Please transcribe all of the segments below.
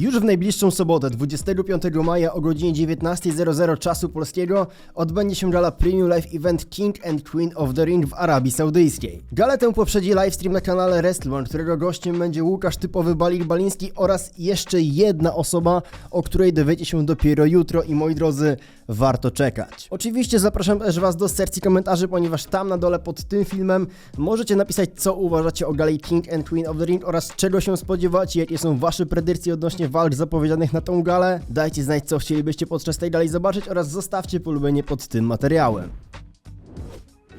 Już w najbliższą sobotę, 25 maja o godzinie 19.00 czasu polskiego odbędzie się gala Premium Live Event King and Queen of the Ring w Arabii Saudyjskiej. Galę tę poprzedzi livestream na kanale WrestleOne, którego gościem będzie Łukasz typowy Balik Baliński oraz jeszcze jedna osoba, o której dowiecie się dopiero jutro i moi drodzy, warto czekać. Oczywiście zapraszam też Was do sekcji komentarzy, ponieważ tam na dole pod tym filmem możecie napisać co uważacie o gali King and Queen of the Ring oraz czego się spodziewacie, jakie są Wasze predykcje odnośnie walk zapowiedzianych na tą galę. Dajcie znać co chcielibyście podczas tej gali zobaczyć oraz zostawcie polubienie pod tym materiałem.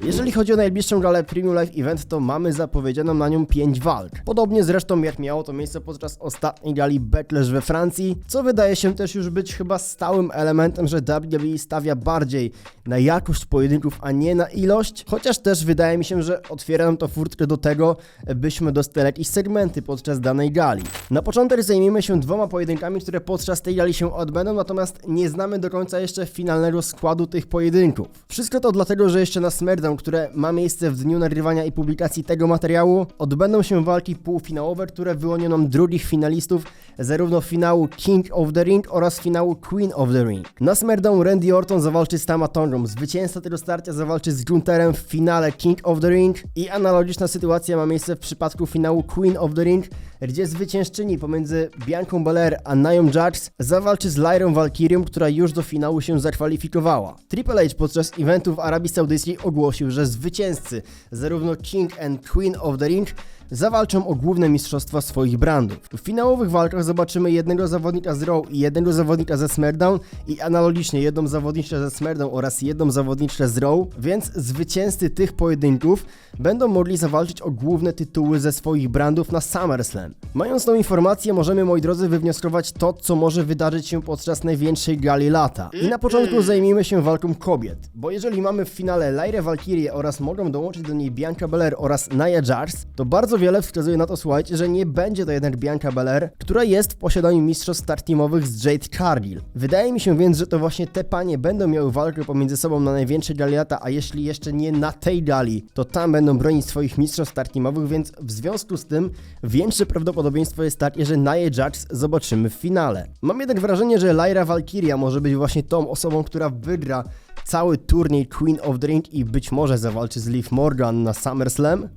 Jeżeli chodzi o najbliższą galę Premium Live Event, to mamy zapowiedzianą na nią 5 walk. Podobnie zresztą jak miało to miejsce podczas ostatniej gali Backlash we Francji, co wydaje się też już być chyba stałym elementem, że WWE stawia bardziej na jakość pojedynków, a nie na ilość, chociaż też wydaje mi się, że otwiera nam to furtkę do tego, byśmy dostali jakieś segmenty podczas danej gali. Na początek zajmiemy się dwoma pojedynkami, które podczas tej gali się odbędą, natomiast nie znamy do końca jeszcze finalnego składu tych pojedynków. Wszystko to dlatego, że jeszcze na SmackDown, które ma miejsce w dniu nagrywania i publikacji tego materiału, odbędą się walki półfinałowe, które wyłonią nam drugich finalistów zarówno finału King of the Ring oraz finału Queen of the Ring. Na SmackDown Randy Orton zawalczy z Tama zwycięzca tego starcia zawalczy z Gunterem w finale King of the Ring i analogiczna sytuacja ma miejsce w przypadku finału Queen of the Ring, gdzie zwyciężczyni pomiędzy Bianką Belair a Nia Jax zawalczy z Lyrą Valkyrią, która już do finału się zakwalifikowała. Triple H podczas eventu w Arabii Saudyjskiej ogłosił, że zwycięzcy zarówno King and Queen of the Ring zawalczą o główne mistrzostwa swoich brandów. W finałowych walkach zobaczymy jednego zawodnika z Raw i jednego zawodnika ze SmackDown i analogicznie jedną zawodniczkę ze SmackDown oraz jedną zawodniczkę z Raw, więc zwycięzcy tych pojedynków będą mogli zawalczyć o główne tytuły ze swoich brandów na SummerSlam. Mając tą informację możemy moi drodzy wywnioskować to, co może wydarzyć się podczas największej gali lata. I na początku zajmijmy się walką kobiet, bo jeżeli mamy w finale Lyrę Valkyrie oraz mogą dołączyć do niej Bianca Belair oraz Nia Jax, to bardzo wiele wskazuje na to, słuchajcie, że nie będzie to jednak Bianca Belair, która jest w posiadaniu mistrzostw start z Jade Cargill. Wydaje mi się więc, że to właśnie te panie będą miały walkę pomiędzy sobą na największej gali lata, a jeśli jeszcze nie na tej gali, to tam będą bronić swoich mistrzostw start więc w związku z tym większe prawdopodobieństwo jest takie, że Nia Jax zobaczymy w finale. Mam jednak wrażenie, że Lyra Valkyria może być właśnie tą osobą, która wygra cały turniej Queen of the Ring i być może zawalczy z Liv Morgan na SummerSlam.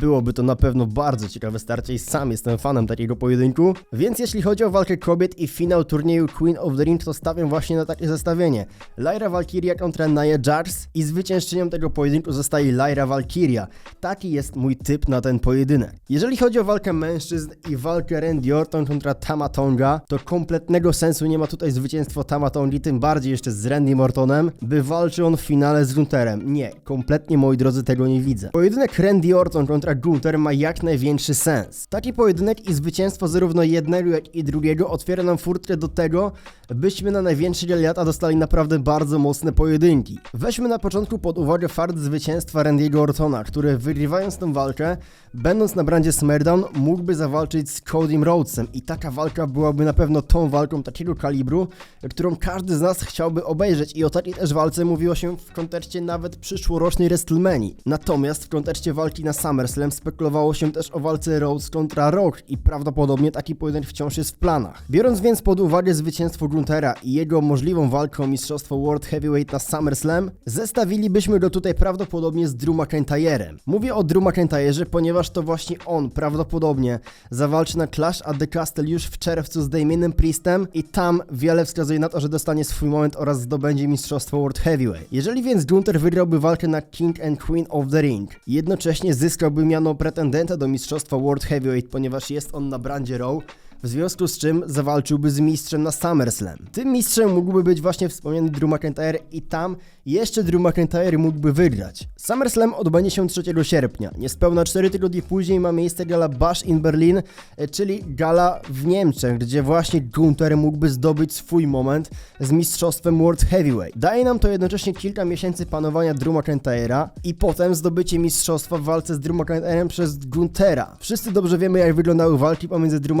Byłoby to na pewno bardzo ciekawe starcie i sam jestem fanem takiego pojedynku. Więc jeśli chodzi o walkę kobiet i finał turnieju Queen of the Ring, to stawiam właśnie na takie zestawienie. Lyra Valkyria kontra Nia Jax i zwyciężczynią tego pojedynku zostaje Lyra Valkyria. Taki jest mój typ na ten pojedynek. Jeżeli chodzi o walkę mężczyzn i walkę Randy Orton kontra Tama Tonga, to kompletnego sensu nie ma tutaj zwycięstwo Tama Tongi, tym bardziej jeszcze z Randy Ortonem, by walczy on w finale z Gunterem. Nie, kompletnie moi drodzy tego nie widzę. Pojedynek Randy Orton kontra Gunther ma jak największy sens. Taki pojedynek i zwycięstwo zarówno jednego jak i drugiego otwiera nam furtkę do tego, byśmy na największej gali lata dostali naprawdę bardzo mocne pojedynki. Weźmy na początku pod uwagę fakt zwycięstwa Randy'ego Ortona, który wygrywając tę walkę, będąc na brandzie SmackDown, mógłby zawalczyć z Codym Rhodesem i taka walka byłaby na pewno tą walką takiego kalibru, którą każdy z nas chciałby obejrzeć i o takiej też walce mówiło się w kontekście nawet przyszłorocznej WrestleMania. Natomiast w kontekście walki na SummerSlam spekulowało się też o walce Rhodes kontra Rock i prawdopodobnie taki pojedynek wciąż jest w planach. Biorąc więc pod uwagę zwycięstwo Guntera i jego możliwą walkę o mistrzostwo World Heavyweight na SummerSlam, zestawilibyśmy go tutaj prawdopodobnie z Drew McIntyrem. Mówię o Drew McIntyrze, ponieważ to właśnie on prawdopodobnie zawalczy na Clash at the Castle już w czerwcu z Damienem Priestem i tam wiele wskazuje na to, że dostanie swój moment oraz zdobędzie mistrzostwo World Heavyweight. Jeżeli więc Gunther wygrałby walkę na King and Queen of the Ring, jednocześnie zyskałby miano pretendenta do mistrzostwa World Heavyweight, ponieważ jest on na brandzie Raw, w związku z czym zawalczyłby z mistrzem na SummerSlam. Tym mistrzem mógłby być właśnie wspomniany Drew McIntyre i tam jeszcze Drew McIntyre mógłby wygrać. SummerSlam odbędzie się 3 sierpnia. Niespełna 4 tygodnie później ma miejsce gala Bash in Berlin, e, czyli gala w Niemczech, gdzie właśnie Gunther mógłby zdobyć swój moment z mistrzostwem World Heavyweight. Daje nam to jednocześnie kilka miesięcy panowania Drew McIntyre'a i potem zdobycie mistrzostwa w walce z Drew McIntyrem przez Guntera. Wszyscy dobrze wiemy jak wyglądały walki pomiędzy Drew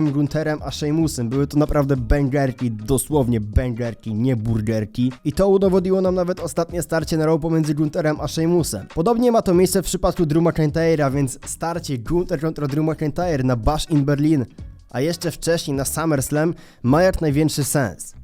McIntyrem, Gunterem a Sheamusem. Były to naprawdę bęgerki, dosłownie bęgerki, nie burgerki. I to udowodniło nam nawet ostatnie starcie na Raw pomiędzy Gunterem a Sheamusem. Podobnie ma to miejsce w przypadku Drew McIntyre'a, więc starcie Gunter kontra Drew McIntyre na Bash in Berlin a jeszcze wcześniej na SummerSlam ma jak największy sens.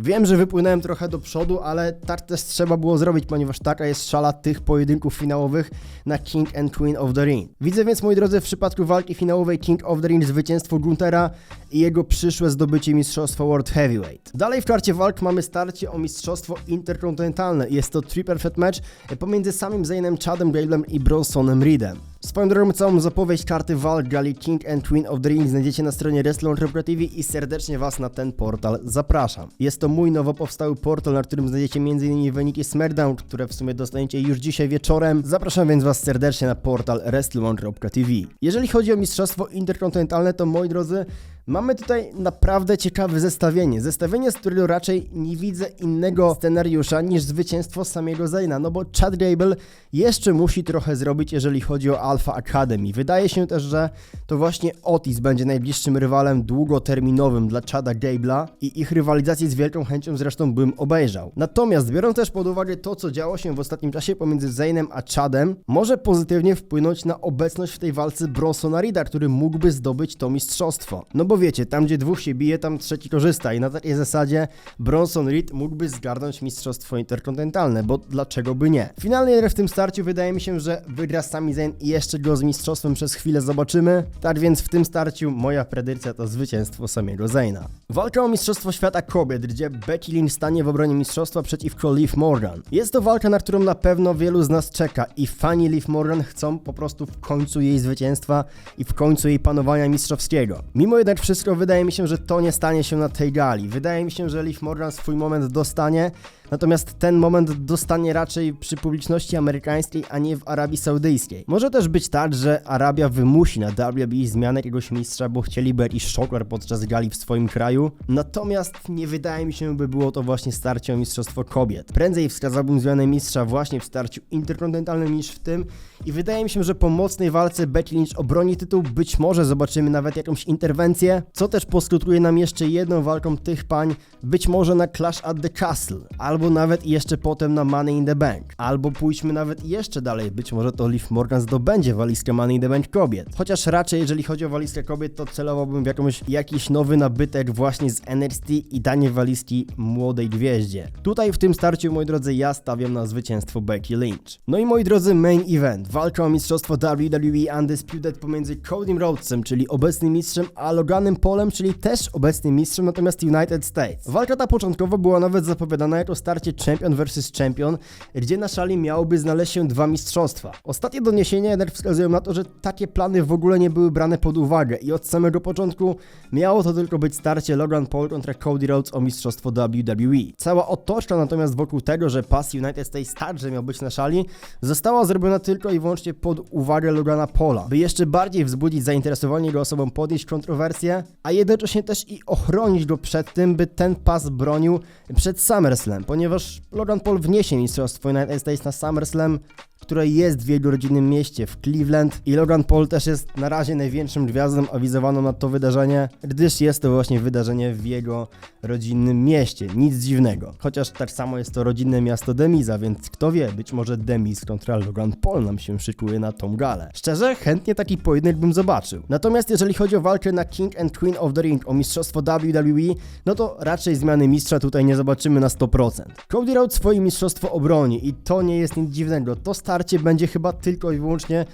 Wiem, że wypłynąłem trochę do przodu, ale tak też trzeba było zrobić, ponieważ taka jest szala tych pojedynków finałowych na King and Queen of the Ring. Widzę więc, moi drodzy, w przypadku walki finałowej King of the Ring zwycięstwo Guntera i jego przyszłe zdobycie mistrzostwa World Heavyweight. Dalej w karcie walk mamy starcie o mistrzostwo interkontynentalne. Jest to triple threat match pomiędzy samym Zainem Chadem Gablem i Bronsonem Reedem. Swoją drogą całą zapowiedź karty walk gali King and Queen of Ring znajdziecie na stronie wrestling.tv i serdecznie Was na ten portal zapraszam. Jest to mój nowo powstały portal, na którym znajdziecie m.in. wyniki SmackDown, które w sumie dostaniecie już dzisiaj wieczorem. Zapraszam więc Was serdecznie na portal wrestling.tv. Jeżeli chodzi o mistrzostwo interkontynentalne, to moi drodzy, Mamy tutaj naprawdę ciekawe zestawienie. Zestawienie, z którego raczej nie widzę innego scenariusza niż zwycięstwo samego Zayna, no bo Chad Gable jeszcze musi trochę zrobić, jeżeli chodzi o Alpha Academy. Wydaje się też, że to właśnie Otis będzie najbliższym rywalem długoterminowym dla Chada Gable'a i ich rywalizację z wielką chęcią zresztą bym obejrzał. Natomiast biorąc też pod uwagę to, co działo się w ostatnim czasie pomiędzy Zaynem a Chadem, może pozytywnie wpłynąć na obecność w tej walce Bronsona Reeda, który mógłby zdobyć to mistrzostwo. No bo wiecie, tam gdzie dwóch się bije, tam trzeci korzysta i na takiej zasadzie Bronson Reed mógłby zgarnąć mistrzostwo interkontynentalne, bo dlaczego by nie? Finalnie w tym starciu wydaje mi się, że wygra Sami Zayn i jeszcze go z mistrzostwem przez chwilę zobaczymy. Tak więc w tym starciu moja predykcja to zwycięstwo samego Zayna. Walka o mistrzostwo świata kobiet, gdzie Becky Lynch stanie w obronie mistrzostwa przeciwko Liv Morgan. Jest to walka, na którą na pewno wielu z nas czeka i fani Liv Morgan chcą po prostu w końcu jej zwycięstwa i w końcu jej panowania mistrzowskiego. Mimo jednak wszystko wydaje mi się, że to nie stanie się na tej gali. Wydaje mi się, że Liv Morgan swój moment dostanie, natomiast ten moment dostanie raczej przy publiczności amerykańskiej, a nie w Arabii Saudyjskiej. Może też być tak, że Arabia wymusi na WWE zmianę jakiegoś mistrza, bo chcieliby jakiś szokler podczas gali w swoim kraju, natomiast nie wydaje mi się, by było to właśnie starcie o mistrzostwo kobiet. Prędzej wskazałbym zmianę mistrza właśnie w starciu interkontynentalnym niż w tym i wydaje mi się, że po mocnej walce Becky Lynch obroni tytuł, być może zobaczymy nawet jakąś interwencję, co też poskutkuje nam jeszcze jedną walką tych pań, być może na Clash at the Castle, albo nawet jeszcze potem na Money in the Bank, albo pójdźmy nawet jeszcze dalej, być może to Liv Morgan zdobędzie walizkę Money in the Bank kobiet. Chociaż raczej, jeżeli chodzi o walizkę kobiet, to celowałbym w jakąś, jakiś nowy nabytek właśnie z NXT i danie walizki młodej gwieździe. Tutaj w tym starciu, moi drodzy, ja stawiam na zwycięstwo Becky Lynch. No i moi drodzy, main event. Walka o mistrzostwo WWE Undisputed pomiędzy Cody Rhodesem, czyli obecnym mistrzem, a Loganem Polem, czyli też obecnym mistrzem, natomiast United States. Walka ta początkowo była nawet zapowiadana jako starcie Champion vs Champion, gdzie na szali miałoby znaleźć się dwa mistrzostwa. Ostatnie doniesienia jednak wskazują na to, że takie plany w ogóle nie były brane pod uwagę i od samego początku miało to tylko być starcie Logan Paul kontra Cody Rhodes o mistrzostwo WWE. Cała otoczka natomiast wokół tego, że pas United States także miał być na szali, została zrobiona tylko i wyłącznie pod uwagę Logana Paula, by jeszcze bardziej wzbudzić zainteresowanie jego osobą, podnieść kontrowersję, a jednocześnie też i ochronić go przed tym, by ten pas bronił przed SummerSlam, ponieważ Logan Paul wniesie mistrzostwo United States na SummerSlam, które jest w jego rodzinnym mieście, w Cleveland i Logan Paul też jest na razie największym gwiazdą awizowaną na to wydarzenie, gdyż jest to właśnie wydarzenie w jego rodzinnym mieście. Nic dziwnego. Chociaż tak samo jest to rodzinne miasto Demiza, więc kto wie, być może Demis kontra Logan Paul nam się szykuje na tą galę. Szczerze, chętnie taki pojedynek bym zobaczył. Natomiast jeżeli chodzi o walkę na King and Queen of the Ring o mistrzostwo WWE, no to raczej zmiany mistrza tutaj nie zobaczymy na 100%. Cody Rhodes swoje mistrzostwo obroni i to nie jest nic dziwnego. To starcie będzie chyba tylko i wyłącznie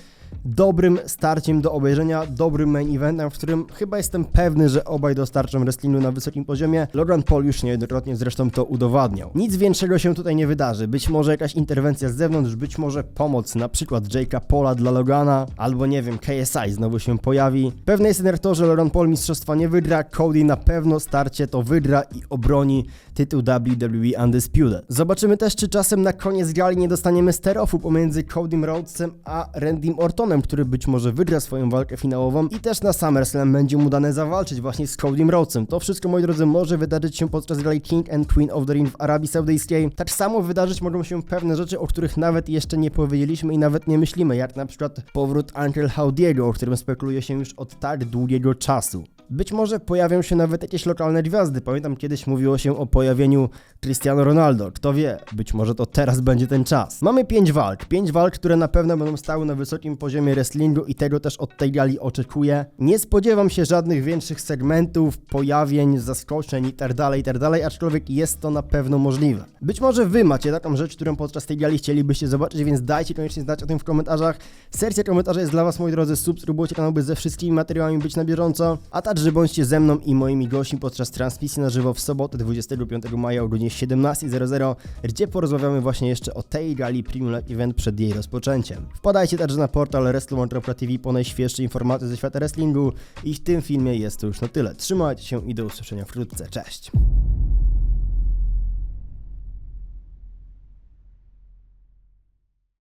dobrym starciem do obejrzenia, dobrym main eventem, w którym chyba jestem pewny, że obaj dostarczą wrestlingu na wysokim poziomie. Logan Paul już niejednokrotnie zresztą to udowadniał. Nic większego się tutaj nie wydarzy. Być może jakaś interwencja z zewnątrz, być może pomoc, na przykład Jake'a Paula dla Logana, albo nie wiem, KSI znowu się pojawi. Pewne jest jednak to, że Logan Paul mistrzostwa nie wygra, Cody na pewno starcie to wygra i obroni tytuł WWE Undisputed. Zobaczymy też, czy czasem na koniec gali nie dostaniemy sterofu pomiędzy Codym Rhodesem a Randym Ortonem, który być może wygra swoją walkę finałową i też na SummerSlam będzie mu dane zawalczyć właśnie z Codym Rhodesem. To wszystko, moi drodzy, może wydarzyć się podczas gali King and Queen of the Ring w Arabii Saudyjskiej. Tak samo wydarzyć mogą się pewne rzeczy, o których nawet jeszcze nie powiedzieliśmy i nawet nie myślimy, jak na przykład powrót Uncle Howdiego, o którym spekuluje się już od tak długiego czasu. Być może pojawią się nawet jakieś lokalne gwiazdy. Pamiętam kiedyś mówiło się o pojawieniu Cristiano Ronaldo. Kto wie, być może to teraz będzie ten czas. Mamy pięć walk. Pięć walk, które na pewno będą stały na wysokim poziomie wrestlingu i tego też od tej gali oczekuję. Nie spodziewam się żadnych większych segmentów, pojawień, zaskoczeń itd., itd., aczkolwiek jest to na pewno możliwe. Być może wy macie taką rzecz, którą podczas tej gali chcielibyście zobaczyć, więc dajcie koniecznie znać o tym w komentarzach. Sercja komentarzy jest dla was, moi drodzy, subskrybujcie kanał, by ze wszystkimi materiałami być na bieżąco, a także bądźcie ze mną i moimi gośćmi podczas transmisji na żywo w sobotę 25 maja o godzinie 17.00, gdzie porozmawiamy właśnie jeszcze o tej gali Premium Live Event przed jej rozpoczęciem. Wpadajcie także na portal WrestleMontreal.tv po najświeższe informacje ze świata wrestlingu i w tym filmie jest to już na tyle. Trzymajcie się i do usłyszenia wkrótce. Cześć!